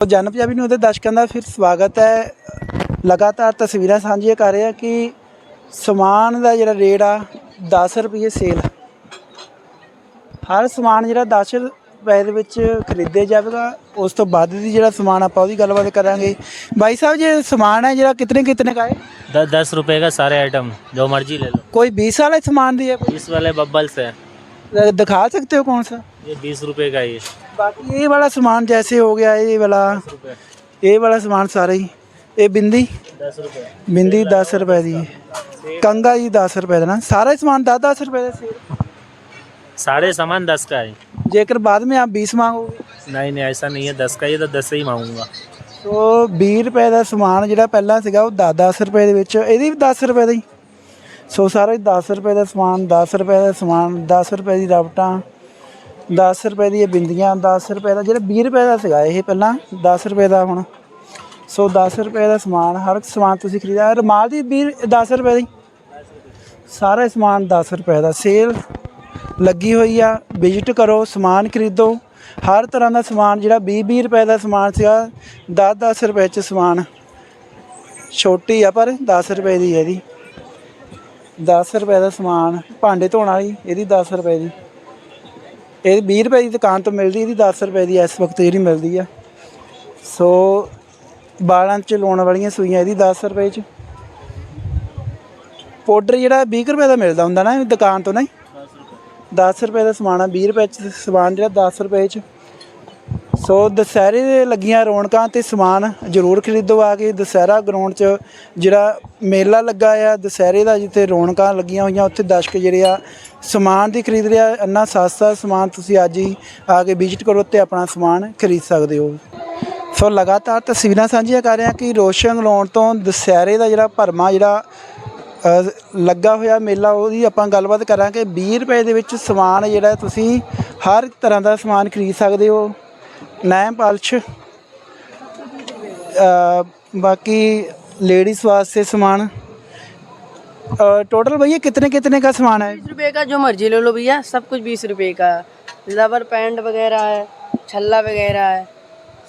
ਜਨ ਪੰਜਾਬੀ ਨੂੰ ਉਹਦੇ ਦਰਸ਼ਕਾਂ ਦਾ ਫਿਰ ਸਵਾਗਤ ਹੈ। ਲਗਾਤਾਰ ਤਸਵੀਰਾਂ ਸਾਂਝੀਆਂ ਕਰ ਰਹੇ ਆ ਕਿ ਸਮਾਨ ਦਾ ਜਿਹੜਾ ਰੇਟ ਆ 10 ਰੁਪਏ ਸੇਲ ਹਰ ਸਮਾਨ ਜਿਹੜਾ 10 ਰੁਪਏ ਦੇ ਵਿੱਚ ਖਰੀਦੇ ਜਾਵੇਗਾ ਉਸ ਤੋਂ ਬਾਅਦ ਦੀ ਜਿਹੜਾ ਸਮਾਨ ਆਪਾਂ ਉਹਦੀ ਗੱਲਬਾਤ ਕਰਾਂਗੇ। ਬਾਈ ਸਾਹਿਬ ਜੇ ਸਮਾਨ ਹੈ ਜਿਹੜਾ ਕਿਤਨੇ ਕਿਤਨੇ ਦਾ ਹੈ? 10 ਰੁਪਏ ਦਾ ਸਾਰੇ ਆਈਟਮ ਜੋ ਮਰਜ਼ੀ ਲੈ ਲਓ। ਕੋਈ 20 ਵਾਲੇ ਸਮਾਨ ਦੀ ਹੈ 20 ਵਾਲੇ ਬੱਬਲਸ ਹੈ। ਦਿਖਾ ਸਕਦੇ ਹੋ ਕੌਣ ਸਾ? ये बीस रुपए का ही है बाकी ये वाला सामान जैसे हो गया ये वाला रुपए ये वाला सामान सारा ही ये बिंदी दस रुपए ਬਿੰਦੀ 10 ਰੁਪਏ ਦੀ ਹੈ। ਕੰਗਾ ਜੀ 10 ਰੁਪਏ ਦਾ ਨਾ ਸਾਰਾ ਹੀ ਸਮਾਨ 10 10 ਰੁਪਏ ਦਾ ਸੇਲ सारे सामान दस का है ਜੇਕਰ ਬਾਅਦ में आप 20 मांगोगे नहीं नहीं ऐसा नहीं है दस का ये तो दस से ही मांगूंगा तो 20 ਰੁਪਏ ਦਾ ਸਮਾਨ ਜਿਹੜਾ ਪਹਿਲਾਂ ਸੀਗਾ ਉਹ 10 10 ਰੁਪਏ ਦੇ ਵਿੱਚ ਇਹਦੀ ਵੀ 10 ਰੁਪਏ ਦਾ ਹੀ ਸੋ ਸਾਰਾ ਹੀ 10 ਰੁਪਏ ਦਾ ਸਮਾਨ 10 ਰੁਪਏ ਦਾ ਸਮਾਨ 10 ਰੁਪਏ ਦੀ ਰਬਟਾਂ 10 ਰੁਪਏ ਦੀਆਂ ਬਿੰਦੀਆਂ 10 ਰੁਪਏ ਦਾ ਜਿਹੜਾ 20 ਰੁਪਏ ਦਾ ਸੀਗਾ ਇਹ ਪਹਿਲਾਂ 10 ਰੁਪਏ ਦਾ ਹੁਣ ਸੋ 10 ਰੁਪਏ ਦਾ ਸਮਾਨ ਹਰ ਇੱਕ ਸਮਾਨ ਤੁਸੀਂ ਖਰੀਦਿਆ ਰੁਮਾਲ ਦੀ 20 10 ਰੁਪਏ ਦੀ ਸਾਰਾ ਸਮਾਨ 10 ਰੁਪਏ ਦਾ ਸੇਲ ਲੱਗੀ ਹੋਈ ਆ ਵਿਜ਼ਿਟ ਕਰੋ ਸਮਾਨ ਖਰੀਦੋ ਹਰ ਤਰ੍ਹਾਂ ਦਾ ਸਮਾਨ ਜਿਹੜਾ 20 20 ਰੁਪਏ ਦਾ ਸਮਾਨ ਸੀਗਾ 10 10 ਰੁਪਏ ਚ ਸਮਾਨ ਛੋਟੀ ਆ ਪਰ 10 ਰੁਪਏ ਦੀ ਹੈ ਇਹਦੀ 10 ਰੁਪਏ ਦਾ ਸਮਾਨ ਭਾਂਡੇ ਧੋਣ ਵਾਲੀ ਇਹਦੀ 10 ਰੁਪਏ ਦੀ ਇਹ 20 ਰੁਪਏ ਦੀ ਦੁਕਾਨ ਤੋਂ ਮਿਲਦੀ ਇਹਦੀ 10 ਰੁਪਏ ਦੀ ਇਸ ਵਕਤ ਜਿਹੜੀ ਮਿਲਦੀ ਆ। ਸੋ ਬਾਲਾਂ 'ਚ ਲਾਉਣ ਵਾਲੀਆਂ ਸੂਈਆਂ ਇਹਦੀ 10 ਰੁਪਏ 'ਚ। ਪਾਊਡਰ ਜਿਹੜਾ 20 ਰੁਪਏ ਦਾ ਮਿਲਦਾ ਹੁੰਦਾ ਨਾ ਦੁਕਾਨ ਤੋਂ ਨਾ 10 ਰੁਪਏ। ਦਾ ਸਮਾਨ ਆ 20 ਰੁਪਏ 'ਚ ਸਮਾਨ ਜਿਹੜਾ 10 ਰੁਪਏ 'ਚ। ਸੋ ਦੁਸਹਿਰੇ ਦੇ ਲੱਗੀਆਂ ਰੌਣਕਾਂ ਤੇ ਸਮਾਨ ਜ਼ਰੂਰ ਖਰੀਦੋ ਆ ਕੇ ਦੁਸਹਿਰਾ ਗਰਾਊਂਡ 'ਚ ਜਿਹੜਾ ਮੇਲਾ ਲੱਗਾ ਆ, ਦੁਸਹਿਰੇ ਦਾ ਜਿੱਥੇ ਰੌਣਕਾਂ ਲੱਗੀਆਂ ਹੋਈਆਂ, ਉੱਥੇ ਦਰਸ਼ਕ ਜਿਹੜੇ ਆ ਸਮਾਨ ਦੀ ਖਰੀਦ ਰਿਹਾ ਇੰਨਾ ਸਸਤਾ ਸਮਾਨ ਤੁਸੀਂ ਅੱਜ ਹੀ ਆ ਕੇ ਵਿਜ਼ਿਟ ਕਰੋ ਤੇ ਆਪਣਾ ਸਮਾਨ ਖਰੀਦ ਸਕਦੇ ਹੋ। ਸੋ ਲਗਾਤਾਰ ਤਸਵੀਰਾਂ ਸਾਂਝੀਆਂ ਕਰ ਰਿਹਾ ਕਿ ਰੋਸ਼ਨ ਲਾਉਣ ਤੋਂ ਦੁਸਹਿਰੇ ਦਾ ਜਿਹੜਾ ਭਰਮਾ, ਜਿਹੜਾ ਲੱਗਾ ਹੋਇਆ ਮੇਲਾ, ਉਹਦੀ ਆਪਾਂ ਗੱਲਬਾਤ ਕਰਾਂਗੇ। 20 ਰੁਪਏ ਦੇ ਵਿੱਚ ਸਮਾਨ ਜਿਹੜਾ ਤੁਸੀਂ ਹਰ ਤਰ੍ਹਾਂ ਦਾ ਸਮਾਨ ਖਰੀਦ ਸਕਦੇ ਹੋ। ਨੈਮ ਪਾਲਸ਼ ਅ, बाकी लेडीज वास्ते सामान टोटल भैया कितने कितने का सामान है बीस रुपए का जो मर्जी ले लो भैया सब कुछ बीस रुपए का है रबर पैंट वगैरह है छल्ला वगैरह है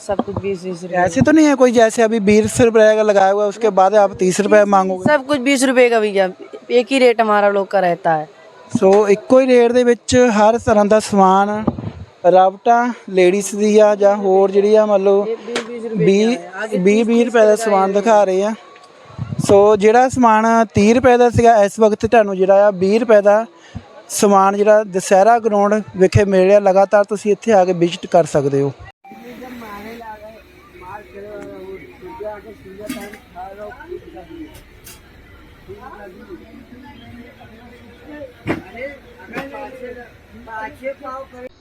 सब कुछ बीस बीस रुपए ऐसे तो नहीं है कोई जैसे अभी बीस रुपए का लगाया हुआ है उसके बाद आप तीस रुपए मांगोगे सब कुछ बीस रुपए का भैया एक ही रेट हमारा लोग का रहता है ਸੋ ਇੱਕੋ ਹੀ ਰੇਟ ਦੇ ਵਿੱਚ ਹਰ ਤਰ੍ਹਾਂ ਦਾ ਸਮਾਨ ਰਾਬਟਾਂ ਲੇਡੀਜ਼ ਦੀ ਆ ਜਾਂ ਹੋਰ ਜਿਹੜੀ ਆ ਮੰਨ ਲਓ 20 20 20 ਰੁਪਏ ਦਾ ਸਮਾਨ ਦਿਖਾ ਰਹੇ ਆ। ਸੋ ਜਿਹੜਾ ਸਮਾਨ 30 ਰੁਪਏ ਦਾ ਸੀਗਾ ਇਸ ਵਕਤ ਤੁਹਾਨੂੰ ਜਿਹੜਾ ਆ 20 ਰੁਪਏ ਦਾ ਸਮਾਨ ਜਿਹੜਾ ਦਸਹਿਰਾ ਗਰਾਊਂਡ ਵਿਖੇ ਮਿਲ ਰਿਹਾ। ਲਗਾਤਾਰ ਤੁਸੀਂ ਇੱਥੇ ਆ ਕੇ ਵਿਜ਼ਿਟ ਕਰ ਸਕਦੇ ਹੋ।